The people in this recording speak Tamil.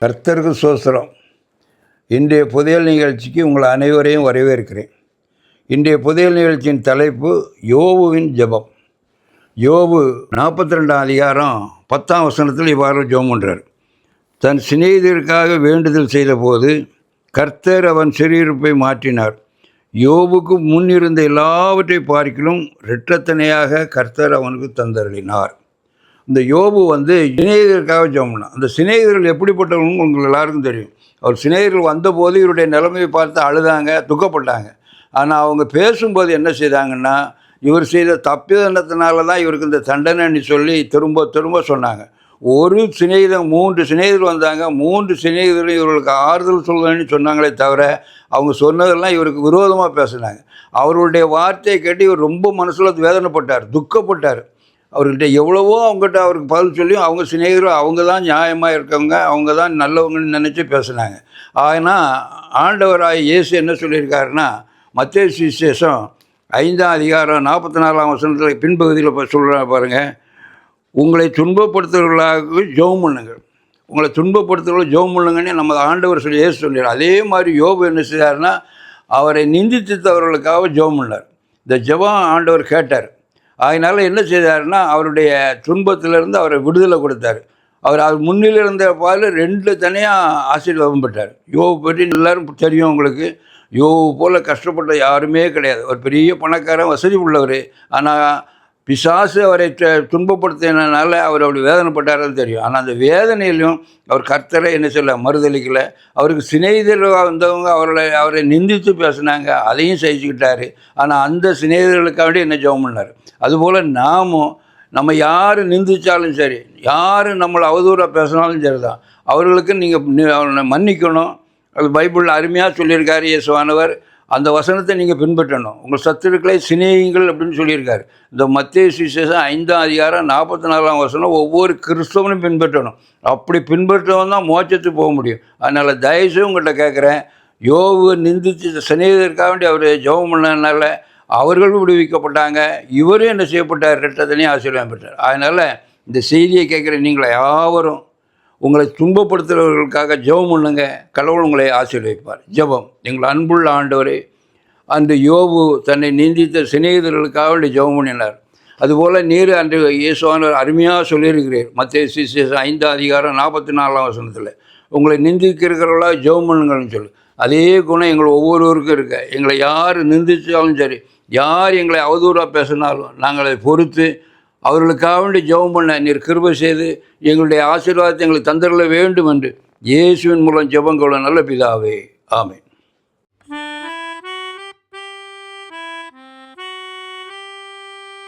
கர்த்தருக்கு சோஸ்திரம் இன்றைய புதையல் நிகழ்ச்சிக்கு உங்கள் அனைவரையும் வரவேற்கிறேன். இன்றைய புதையல் நிகழ்ச்சியின் தலைப்பு யோபுவின் ஜெபம். யோபு நாற்பத்தி ரெண்டாம் அதிகாரம் பத்தாம் வசனத்தில் இவ்வாறு ஜோம் பண்ணுறார் தன் சிநேகிதருக்காக வேண்டுதல் செய்தபோது கர்த்தர் அவன் சிறியிருப்பை மாற்றினார். யோபுக்கு முன் இருந்த எல்லாவற்றை பார்க்கிலும் இரட்டத்தனையாக கர்த்தர் அவனுக்கு தந்தருளினார். இந்த யோபு வந்து சிநேகிதருக்காக ஜோம்னா அந்த சிநேகிதர்கள் எப்படிப்பட்டவங்க உங்களுக்கு எல்லாருக்கும் தெரியும். அவர் சிநேகிதர்கள் வந்தபோது இவருடைய நிலைமையை பார்த்து அழுதாங்க துக்கப்பட்டாங்க. ஆனால் அவங்க பேசும்போது என்ன செய்தாங்கன்னா இவர் செய்த தப்பிதனத்தினால தான் இவருக்கு இந்த தண்டனைன்னு சொல்லி திரும்ப திரும்ப சொன்னாங்க. ஒரு சிநேகிதம் மூன்று சிநேகிதர் வந்தாங்க. மூன்று சிநேகிதரும் இவர்களுக்கு ஆறுதல் சொல்லணும்னு சொன்னாங்களே தவிர அவங்க சொன்னதெல்லாம் இவருக்கு விரோதமாக பேசினாங்க. அவருடைய வார்த்தையை கேட்டு இவர் ரொம்ப மனசில் வேதனைப்பட்டார் துக்கப்பட்டார். அவர்கிட்ட எவ்வளவோ அவங்ககிட்ட அவருக்கு பதில் சொல்லியும் அவங்க சிநேகரும் அவங்க தான் நியாயமாக இருக்கவங்க அவங்க தான் நல்லவங்கன்னு நினச்சி பேசுனாங்க. ஆனால் ஆண்டவராய் இயேசு என்ன சொல்லியிருக்காருன்னா மத்திய சுவிசேஷம் ஐந்தாம் அதிகாரம் நாற்பத்தி நாலாம் வசனத்தில் பின்பகுதியில் இப்போ சொல்கிற பாருங்கள் உங்களை துன்பப்படுத்துகிறவர்களாக ஜெபம் பண்ணுங்கள். உங்களை துன்பப்படுத்துகிறவர்கள் ஜெபம் பண்ணுங்கன்னு நம்ம ஆண்டவர் சொல்லி இயேசு சொல்லிடுறார் அதே மாதிரி யோபு என்ன செய்தார்னா அவரை நிந்தித்தவர்களுக்காக ஜெபம் பண்ணார். இந்த ஜெபம் ஆண்டவர் கேட்டார். அதனால் என்ன செய்தாருன்னா அவருடைய துன்பத்திலிருந்து அவரை விடுதலை கொடுத்தார். அவர் அது முன்னில் இருந்த பால் ரெண்டு தனியாக ஆசீர்வாதம் பெற்றார். யோபு பற்றி எல்லாரும் தெரியும் உங்களுக்கு. யோபு போல் கஷ்டப்பட்ட யாருமே கிடையாது. ஒரு பெரிய பணக்காரன் வசதி உள்ளவர். ஆனால் பிசாசு அவரை துன்பப்படுத்தினால அவர் அப்படி வேதனைப்பட்டாருன்னு தெரியும். ஆனால் அந்த வேதனையிலும் அவர் கர்த்தரை என்ன சொல்ல மறுதளிக்கலை அவருக்கு சிநேகிதர்களாக வந்தவங்க அவர்களை அவரை நிந்தித்து பேசினாங்க அதையும் சகிச்சுக்கிட்டாரு. ஆனால் அந்த சிநேகிதர்களுக்காக என்ன ஜெபம் பண்ணார்? அதுபோல் நாமும் நம்ம யார் நிந்திச்சாலும் சரி யார் நம்மளை அவதூறாக பேசினாலும் சரி தான் அவர்களுக்கு நீங்கள் மன்னிக்கணும். அது பைபிளில் அருமையாக சொல்லியிருக்காரு இயேசுவானவர். அந்த வசனத்தை நீங்கள் பின்பற்றணும். உங்கள் சத்துருக்களை சிநேகிங்கள் அப்படின்னு சொல்லியிருக்காரு. இந்த மத்திய சுவிசேஷம் ஐந்தாம் அதிகாரம் நாற்பத்தி நாலாம் வசனம் ஒவ்வொரு கிறிஸ்தவனும் பின்பற்றணும். அப்படி பின்பற்றவன் தான் மோச்சத்துக்கு போக முடியும். அதனால் தயவுசெய்து உங்கள்கிட்ட கேட்குறேன் யோவு நிந்தித்து சிநேகிதருக்காக வேண்டி அவர் ஜெபம் பண்ணதுனால அவர்களும் விடுவிக்கப்பட்டாங்க. இவரும் என்ன செய்யப்பட்டார்? ரெட்டத்தனையும் ஆசீர்வாதம் பெற்றார். அதனால் இந்த செய்தியை கேட்குற நீங்களை யாவரும் உங்களை துன்பப்படுத்துகிறவர்களுக்காக ஜெபம் பண்ணுங்க. கடவுள் உங்களை ஆசீர்வதிப்பார். ஜெபம். எங்கள் அன்புள்ள ஆண்டவரே அந்த யோபு தன்னை நிந்தித்த சிநேகிதர்களுக்காக வேண்டி ஜெபம் பண்ணினார். அதுபோல் நீர் அன்று இயேசுவானவர் அருமையாக சொல்லியிருக்கிறீர். மத்திய சிசேஷம் ஐந்தாம் அதிகாரம் நாற்பத்தி நாலாம் வசனத்தில். உங்களை நிந்திக்கிறவர்களா ஜெபம் பண்ணுங்கள்னு சொல்லு. அதே குணம் எங்கள் ஒவ்வொருவருக்கும் இருக்க. எங்களை யார் நிந்திச்சாலும் சரி யார் எங்களை அவதூறாக பேசினாலும் நாங்கள் அதை பொறுத்து அவர்களுக்காக வேண்டி ஜெபம் பண்ண நீர் கிருபை செய்து எங்களுடைய ஆசீர்வாதத்தை எங்களுக்கு தந்தரல வேண்டும் என்று இயேசுவின் மூலம் ஜெபம் கொள்ள நல்ல பிதாவே. ஆமே